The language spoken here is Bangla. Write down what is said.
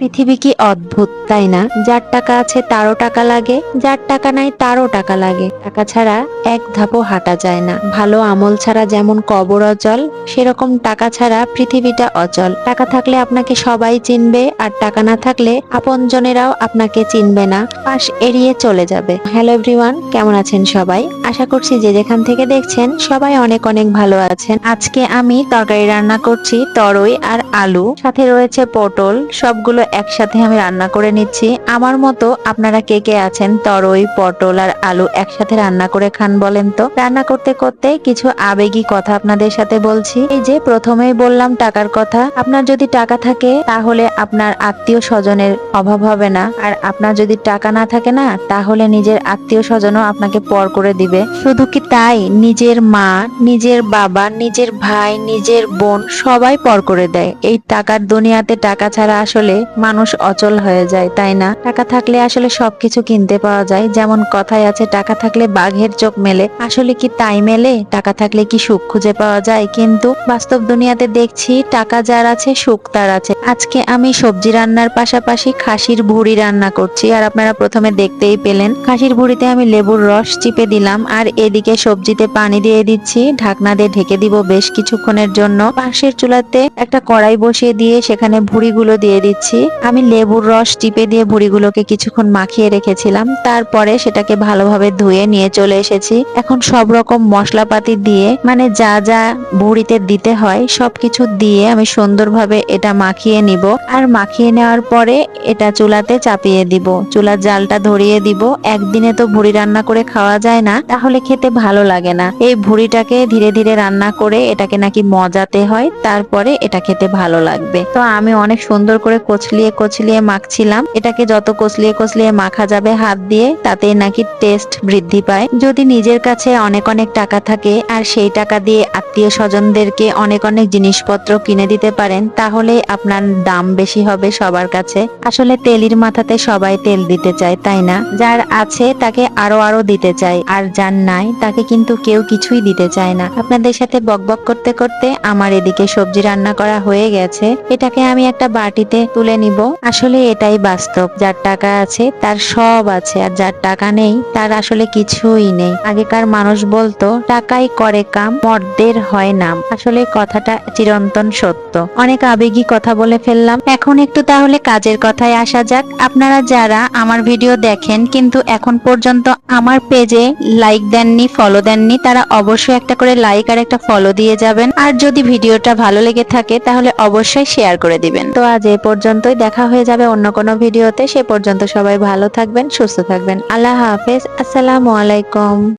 পৃথিবী কি অদ্ভুত, তাই না? যার টাকা আছে তারও টাকা লাগে, যার টাকা নাই তারও টাকা লাগে। টাকা ছাড়া এক ধাপও হাঁটা যায় না। ভালো আমল ছাড়া যেমন কবর অচল, সেরকম টাকা ছাড়া পৃথিবীটা অচল। টাকা থাকলে আপনাকে সবাই চিনবে, আর টাকা না থাকলে আপনজনেরাও আপনাকে চিনবে না। পাশ এড়িয়ে চলে যাবে। হ্যালো এভরিওয়ান, কেমন আছেন সবাই? আশা করছি যে যেখান থেকে দেখছেন, সবাই অনেক অনেক ভালো আছেন। আজকে আমি তরকারি রান্না করছি তরই আর আলু। সাথে রয়েছে পটল, সবগুলো একসাথে আমি রান্না করে নিচ্ছি। আমার মতো আপনারা কে কে আছেন? তরই, পটল আর আলু একসাথে রান্না করে খান বলেন তো? রান্না করতে করতে কিছু আবেগী কথা আপনাদের সাথে বলছি। এই যে প্রথমেই বললাম টাকার কথা। আপনার যদি টাকা থাকে, তাহলে আপনার আত্মীয় স্বজনের অভাব হবে না। আর আপনার যদি টাকা না থাকে না, তাহলে নিজের আত্মীয় স্বজনও আপনাকে পর করে দিবে। শুধু কি তাই? নিজের মা, নিজের বাবা, নিজের ভাই, নিজের বোন সবাই পর করে দেয়। এই টাকার দুনিয়াতে টাকা ছাড়া আসলে মানুষ অচল হয়ে যায়, তাই না? টাকা থাকলে আসলে সবকিছু কিনতে পাওয়া যায়। যেমন কথায় আছে, টাকা থাকলে বাঘের চোখ মেলে। আসলে কি তাই মেলে? টাকা থাকলে কি সুখ খুঁজে পাওয়া যায়? কিন্তু বাস্তব দুনিয়াতে দেখছি, টাকা যার আছে, সুখ তার আছে। আজকে আমি সবজি রান্নার পাশাপাশি খাসির ভুড়ি রান্না করছি। আর আপনারা প্রথমে দেখতেই পেলেন, খাসির ভুড়িতে আমি লেবুর রস চিপে দিলাম। আর এদিকে সবজিতে পানি দিয়ে দিচ্ছি। ঢাকনা দিয়ে ঢেকে দিব বেশ কিছুক্ষণের জন্য। পাশের চুলাতে একটা কড়াই বসিয়ে দিয়ে সেখানে ভুড়িগুলো দিয়ে দিচ্ছি। আমি লেবুর রস চিপে দিয়ে ভুড়িগুলোকে কিছুক্ষণ মাখিয়ে রেখেছিলাম, তারপরে সেটাকে ভালোভাবে ধুয়ে নিয়ে চলে এসেছি। এখন সব রকম মশলাপাতি দিয়ে মানে যা যা ভুড়িতে দিতে হয়, সবকিছু দিয়ে আমি সুন্দরভাবে এটা মাখিয়ে নিব। আর মাখিয়ে নেওয়ার পরে এটা চুলাতে চাপিয়ে দিব। চুলার জালটা ধরিয়ে দিব। একদিনে তো ভুড়ি রান্না করে খাওয়া যায় না, তাহলে খেতে ভালো লাগে না। এই ভুড়িটাকে ধীরে ধীরে রান্না করে এটাকে নাকি মজাতে হয়, তারপরে এটা খেতে ভালো লাগবে। তো আমি অনেক সুন্দর করে কচলিয়ে কচলিয়ে মাখছিলাম। এটাকে যত কচলিয়ে কচলিয়ে মাখা যাবে হাত দিয়ে তাতে নাকি টেস্ট বৃদ্ধি পায়। যদি নিজের কাছে অনেক অনেক টাকা থাকে, আর সেই টাকা দিয়ে আত্মীয় স্বজনদেরকে অনেক অনেক জিনিসপত্র কিনে দিতে পারেন, তাহলে আপনার দাম বেশি হবে সবার কাছে। আসলে তেলির মাথাতে সবাই তেল দিতে চায়, তাই না? যার আছে তাকে আরও আরও দিতে চায়, আর যার নাই তাকে কিন্তু কেউ কিছুই দিতে চায় না। আপনাদের সাথে বকবক করতে করতে আমার এদিকে সবজি রান্না করা হয়ে গেছে। এটাকে আমি একটা বাটিতে তুলে নিব। আসলে এটাই বাস্তব। যার টাকা আছে তার সব আছে, আর যার টাকা নেই তার আসলে কিছুই নেই। আগেকার মানুষ বলতো, টাকাই করে কাম, মর্দের হয় নাম আসলে কথাটা চিরন্তন সত্য। অনেক আবেগী কথা বলে ফেললাম। এখন একটু তাহলে কাজের কথায় আসা যাক। আপনারা যারা আমার ভিডিও দেখেন কিন্তু এখন পর্যন্ত আমার পেজে লাইক দেননি ফলো দেননি, তারা অবশ্যই একটা করে লাইক আর একটা ফলো দিয়ে যাবেন। আর যদি ভিডিওটা ভালো লেগে থাকে তাহলে অবশ্যই শেয়ার করে দিবেন। তো আজ এ পর্যন্তই। দেখা হয়ে যাবে অন্য কোনো ভিডিওতে। সে পর্যন্ত সবাই ভালো থাকবেন, সুস্থ থাকবেন। আল্লাহ হাফেজ। আসসালামু আলাইকুম।